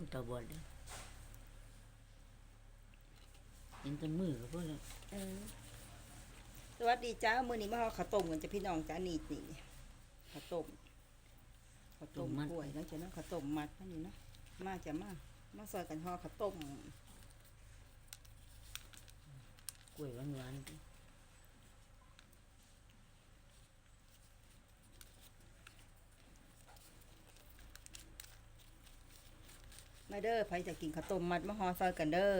คนตาบอดเลยเห็นแต้นมือก็พอแล้วเออสวัสดีจ้ามื้อนี้มาเฮาข้าวต้มกันจ้ะพี่น้องจ้านี่นี่ข้าวต้มข้าวต้มกล้วยเนาะจ้ะเนาะข้าวต้มมัดนั่นนี่เนาะมาจ้ะมามาซอยกันห่อข้าวต้มกล้วยหวานๆ มาเด้อใครจะกินข้าวต้มมัดมาห่อซอยกันเด้อ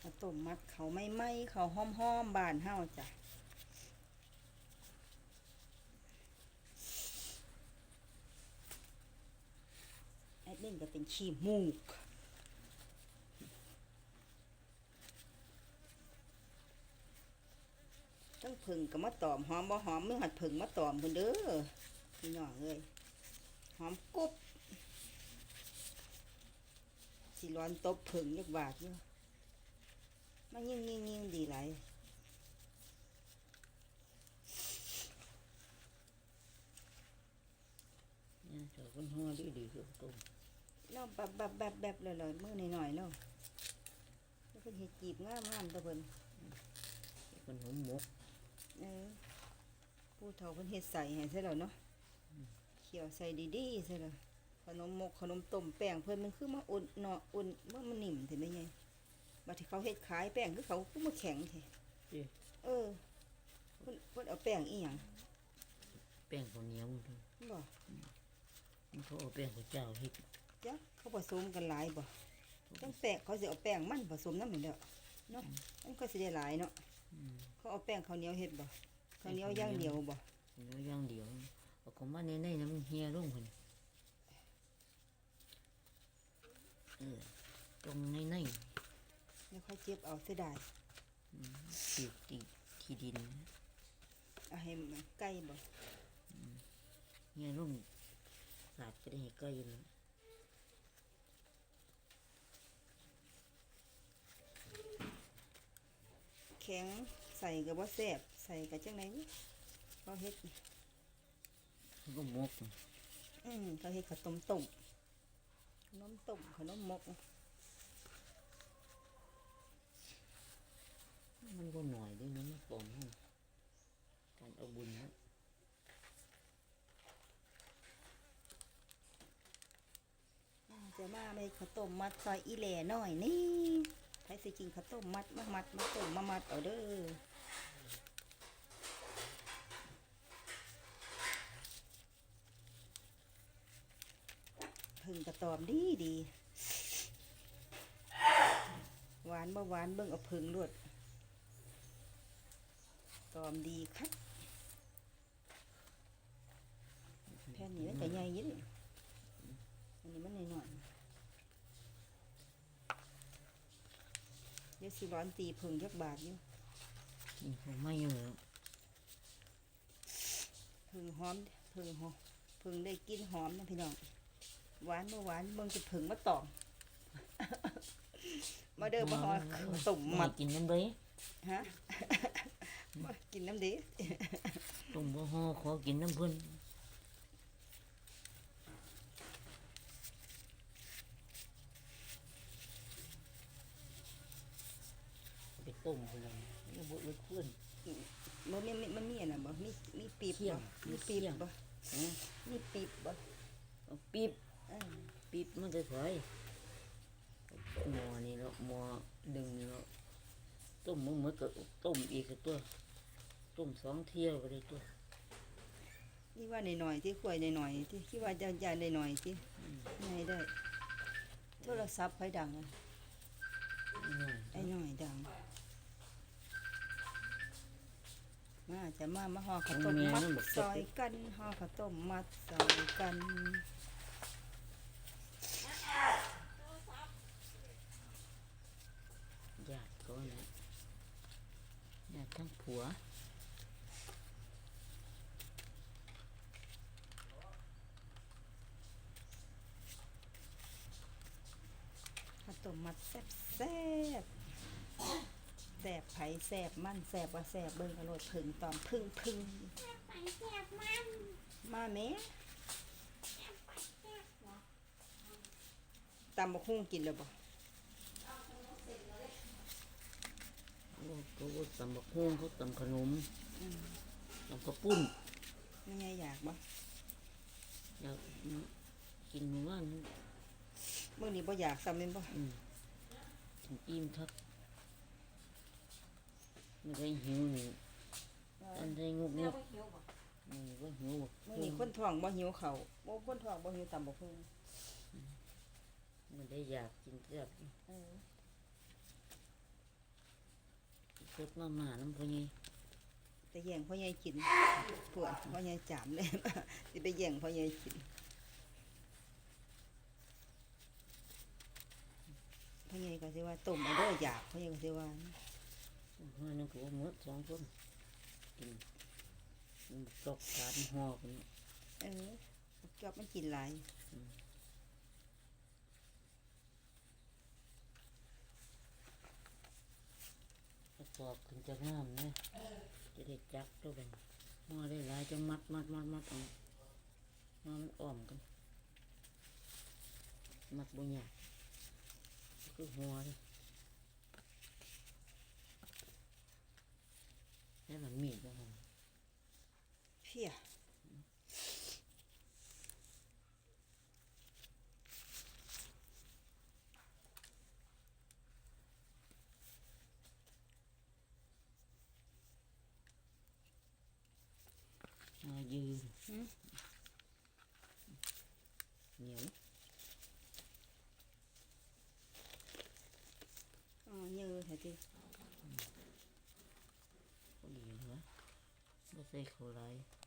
ข้าวต้มมัดเขาไม่ไหม้เขาห้อมๆบ้านเฮาจ้ะแอดมินก็เป็นขี้มูก ทั้งผึ่งก็มาตอมหอมบ่หอมมึงหัดผึ่งมาตอมเพิ่นเด้อพี่น้องเอ้ยหอมกรุบสิร้อนตบผึ่งยักบาทอยู่มายิ่งยิ่งยิ่งดีหลายเนี่ยเจ้าคนห่อดีๆคือต้มแล้วแบบแบบแบบแบบเลยเลยมือหน่อยๆแล้วแล้วเพิ่นเฮ็ดจีบงามงามๆตะเพิ่นคนหอมหมก เออผู้เฒ่าเพิ่นเฮ็ดใส่ให้ใช่แล้วเนาะเคี่ยวใส่ดีๆใช่แล้วขนมมกขนมต้มแป้งเพิ่นมันคือมาอุ่นเนาะอุ่นว่ามันนิ่มถึงได้ไงบัดที่เขาเฮ็ดขายแป้งคือเขาคือมาแข็งแท้ติเออเพิ่นเพิ่นเอาแป้งอีหยังแป้งข้าวเหนียวนี่บ่มันเขาเอาแป้งข้าวเจ้าเฮ็ดจ๊ะเขาผสมกันหลายบ่จังแป้งเขาสิเอาแป้งมันผสมนำนั่นแหละ เนาะมันก็สิได้หลายเนาะอืมเขาเอาแป้งข้าวเหนียวเฮ็ดบ่ข้าวเหนียวอย่างเดียวบ่เนื้อย่างเดียวเอาของมาในในๆนะมันเฮียลงพุ่นเออตรงในในแล้วค่อยเจ็บเอาเสียดายๆติดติดที่ดินเอาให้มันใกล้บ่เฮียลงสาดก็ได้ให้ใกล้เลย แข็งใส่ก็บ่แซ่บใส่ก็จังได๋เขาเฮ็ดมันก็หมกอืมเขาเฮ็ดข้าวต้มต้มขนมต้มขนมมก มันก็หน่อยด้วยนะมันปลอมห้องการเอาบุญนะอ่าจะมาไม่ข้าวต้มมัดซอยอีแหล่หน่อยนี่ใครสิกินข้าวต้มมัดมามัดมาต้มมามัดเอาเด้อพึ่งกระตอมดีดีหวานบ่หวานเบิ่งเอาพึ่งรวดตอมดีคักแผ่นนี้มันจะใหญ่อยิ่อันนี้มันน้อยๆเดี๋ ยวสิร้อนตีพึ่งยักบาทอยู่นี่เขาไม่อยู่แล้วพึ่งหอมพึ่งหอมพึ่งได้กินหอมนะพี่น้องหวานบ่หวานเบิ่งจะพึ่งมาตอมมาเด้อมาหอตุ่มมัดกินน้ำเลยฮะมากินน้ำดีต้มบ่ห่อขอกินน้ำเพิ่นเอา ต้มเพิ่นเลยแล้วบ่เลยเพิ่นมันมีมันมีอันน่ะบ่มีมีปีบเสี่ยบ่งมีปีบเสี่ยง บ่ฮะมีปีบบ่เอาปี๊บเออปี๊บมันจะถอยหม้อนี่เนาะหม้อดึงนี่เนาะต้มมันเหมือนกับต้มอีกก็ตัว ต้มสองเที่ยวก็ได้ตัวนี่ว่าหน่อยๆที่ขวยหน่อยๆที่คิดว่าจะจะหน่อยๆที่ไม่ได้ โทรศัพท์ไฟดังอะน้อยไอ้หน่อยดัง มาจะมามาห่อข้าวต้มมัดซอยกันห่อข้าวต้มมัดซอยกันญาติก็นะญาติทั้งผัวข้าวต้มมัดแซ่บแซ่บ แสบไผแสบมันแสบว่าแสบเบิ่งอรดพึ่งตอมพึ่งพึ่งไปเสียบมันมาแหม่ตำบักหุ่งกินแล้วบ่โอ้เขาก็ตำบักฮวงเขาตำขนมตำข้าวปุ้นไม่ไงอยากบ่อยากกินหมู่บ้านมื้อนี้บ่อยากซ้ำแม่นบ่อืมถึงอิ่มครับ ไม่ได้หิวนี่อันได้งกงกนี่ก็หิวมื้อนี้คนท้องบ่หิวข้าวบ่คนท้องบ่หิวตำบักหุ่งไม่ได้อยากกินเจ้าเออสดมาหมาน้ำพอนี่แต่แย่งพ่อใหญ่กินปวดพ่อใหญ่จามเลยสิไปแย่งพ่อใหญ่กินพ่อใหญ่ก็สิว่าต้มเอาเด้ออยากพ่อใหญ่ก็สิว่า เมื่อนึงก็ว่าหมดสองคนกินมันตกสามห่อคนเออจอบมันกินหลายประกอบขึ้นจากน้ำนะจะได้จับตัวเป็นห่อได้หลายจะมัดมัดมัดมัดเอาห่อมันอ้อมกัน มัดบุญยากคือหัวเลย แล้วมันมีดบ้างเพียมายืน